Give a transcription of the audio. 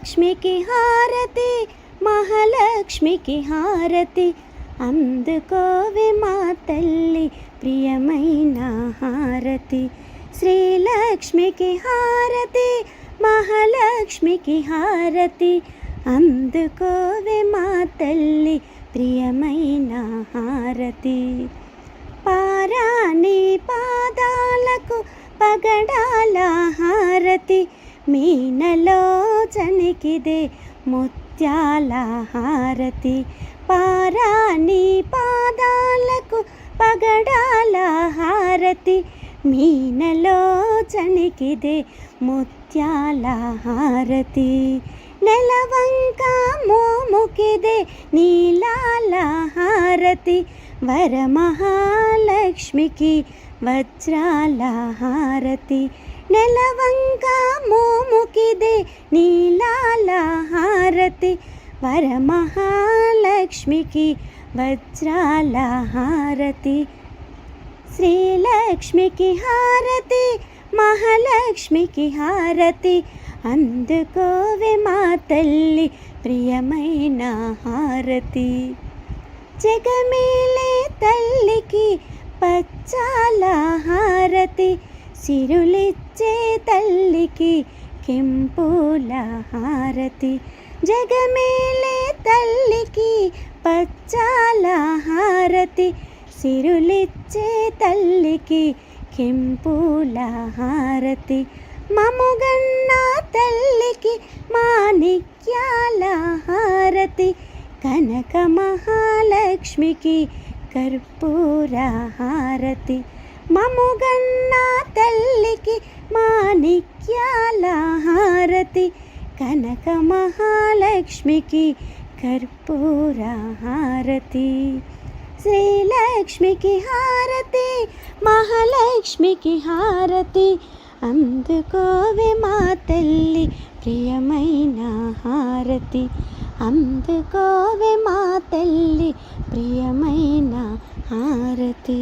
లక్ష్మికి హారతి మహాలక్ష్మికి హారతి. అందుకోవే మా తల్లి ప్రియమైన హారతి. శ్రీలక్ష్మికి హారతి మహాలక్ష్మికి హారతి. అందుకోవే మా తల్లి ప్రియమైన హారతి. పారాణి పాదాలకు పగడాల మీనలోచనికిదే ముత్యాల హారతి పారాణి పాదాలకు పగడాల హారతి మీనలోచనికిదే ముత్యాల హారతి నెలవంక మోముకిదే నీలాల హారతి వరమహాలక్ష్మికి వజ్రాల హారతి నెలవంక మోముకిదే నీలాల హారతి వరమహాలక్ష్మికి వజ్రాల హారతి శ్రీలక్ష్మికి హారతి మహాలక్ష్మికి హారతి. అందుకోవే మా తల్లి ప్రియమైన హారతి. జగమేలే తల్లికి పచ్చాల హారతి సిరులిచ్చే తల్లికి కెంపుల హారతి జగమేలే తల్లికి పచ్చాల హారతి సిరులిచ్చే తల్లికి కెంపుల హారతి మముగన్న తల్లికి మాణిక్యాల హారతి కనక మహాలక్ష్మికి కర్పూర హారతి. మముగన్న తల్లికి మాణిక్యాల హారతి. కనక మహాలక్ష్మికి కర్పూర హారతి. శ్రీలక్ష్మికి హారతి మహాలక్ష్మికి హారతి. అందుకోవే మా తల్లి ప్రియమైన హారతి. అందుకోవే మా తల్లి ప్రియమైన హారతి